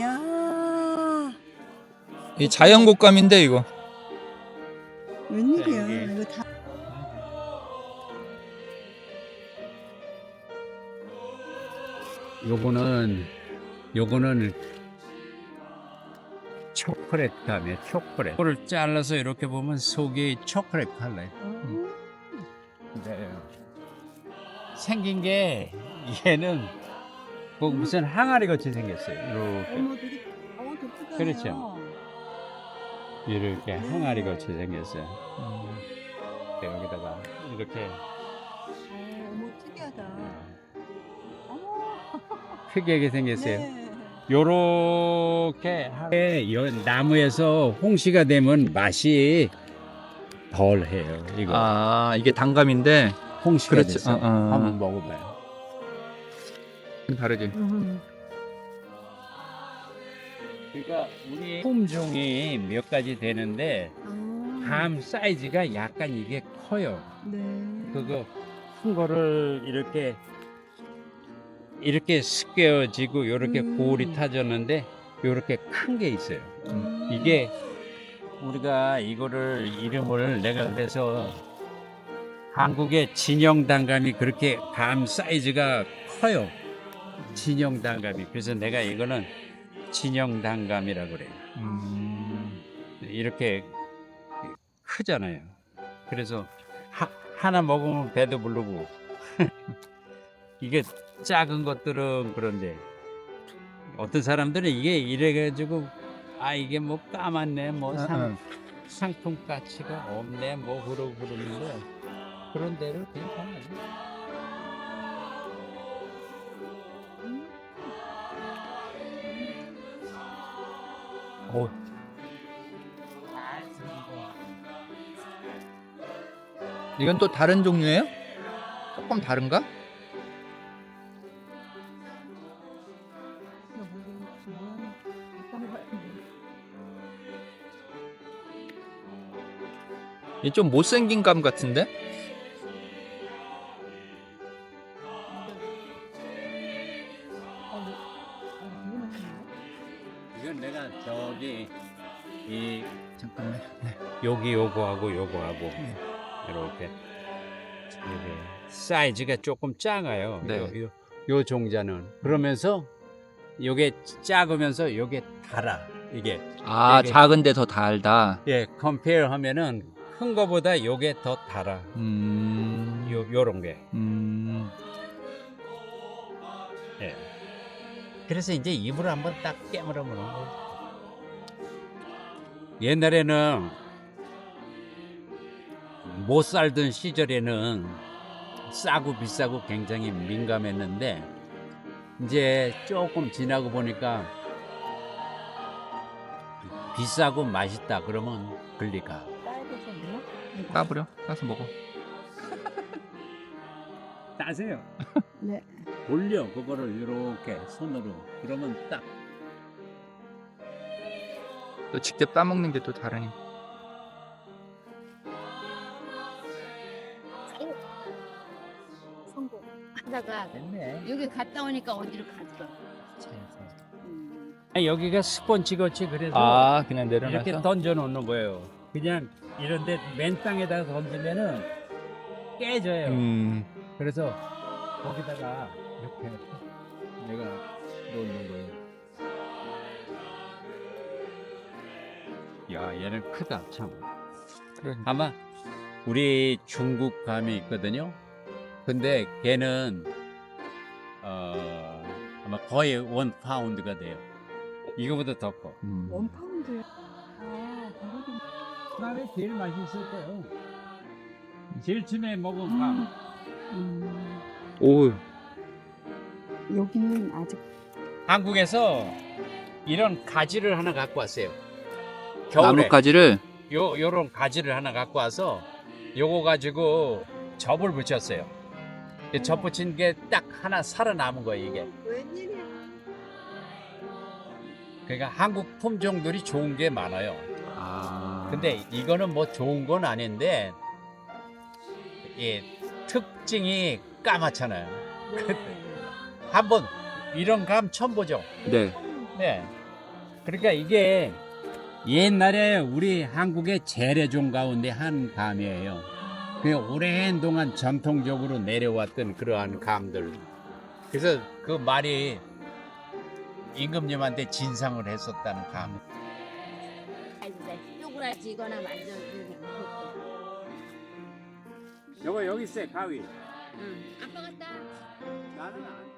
야 이 자연 곶감인데 이거. 웬일이야 네, 이거 다 요거는 요거는 초콜릿 감이에요. 초콜릿. 이거를 잘라서 이렇게 보면 속이 초콜릿 컬러예요. 어, 네. 생긴 게 얘는 뭐 무슨 항아리 같이 생겼어요. 이렇게 어머 되게 어 독특하네요 그렇죠. 이렇게 항아리 같이 생겼어요. 음. 네, 여기다가 이렇게 어, 어머 특이하다 어머 크게 생겼어요. 네. 요렇게 요 나무에서 홍시가 되면 맛이 덜해요. 이거 아 이게 단감인데 홍시가 그렇지. 돼서 어, 어. 한번 먹어봐요. 다르지. 음. 그러니까 우리 품종이 몇 가지 되는데 아, 감 사이즈가 약간 이게 커요. 네. 그거 큰 거를 이렇게 이렇게 스퀘어지고 이렇게 음. 골이 타졌는데 이렇게 큰 게 있어요. 음. 이게 우리가 이거를 이름을 내가 그래서 한국의 진영 단감이 그렇게 감 사이즈가 커요. 진영 단감이 그래서 내가 이거는 진영 단감이라 그래요. 음. 이렇게 크잖아요. 그래서 하, 하나 먹으면 배도 부르고 이게 작은 것들은 그런데 어떤 사람들은 이게 이래가지고 아 이게 뭐 까맣네 뭐 어, 상, 어. 상품 가치가 없네 뭐 그러고 그러는데 그런 대로 괜찮아요. 이건 또 다른 종류예요? 조금 다른가? 이 좀 못생긴 감 같은데? 이건 내가 저기 이 잠깐만. 네. 여기 요거하고 요거하고 이렇게 이게 사이즈가 조금 작아요. 네. 요, 요, 요 종자는 그러면서 요게 작으면서 요게 달아 이게 아 이게- 작은데 더 달다. 예 컴페어 하면은 큰 거보다 요게 더 달아 음. 요 요런 게 음. 예. 그래서 이제 입을 한번 딱 깨물어 보는 거예요. 옛날에는 못 살던 시절에는 싸고 비싸고 굉장히 민감했는데 이제 조금 지나고 보니까 비싸고 맛있다 그러면 권리가 까부려. 까서 먹어. 따세요. 네. 올려 그거를 이렇게 손으로 그러면 딱 또 직접 따먹는 게 또 다르니. 하다가 됐네. 여기 갔다 오니까 어디로 가더라. 음. 아니, 여기가 스펀지 같이 그래서 아 그냥 내려놔서. 이렇게 던져 놓는 거예요. 그냥 이런데 맨 땅에다가 던지면은 깨져요. 음. 그래서 거기다가 이렇게 내가 놓는 거예요. 야, 얘는 크다 참. 그래. 아마 우리 중국 감이 있거든요. 근데 걔는 어, 아마 거의 원 파운드가 돼요. 이거보다 더 커. 음. 원 파운드 아 그다음에 제일 맛있을 거예요. 제일 처음에 먹은 감. 음, 오. 여기는 아직 한국에서 이런 가지를 하나 갖고 왔어요. 겨울에 나뭇가지를 요 요런 가지를 하나 갖고 와서 요거 가지고 접을 붙였어요. 이접 붙인 게 딱 하나 살아남은 거예요 이게. 웬일이야 그러니까 한국 품종들이 좋은 게 많아요. 아. 근데 이거는 뭐 좋은 건 아닌데 이 특징이 까맣잖아요. 네. 한번 이런 감 처음 보죠. 네. 네. 그러니까 이게 옛날에 우리 한국의 재래종 가운데 한 감이에요. 그 오랜 동안 전통적으로 내려왔던 그러한 감들. 그래서 그 말이 임금님한테 진상을 했었다는 감. 쪼그라지거나 만져주는 요거 여기 있어요 가위. 응. 아빠 갔다. 나는 안.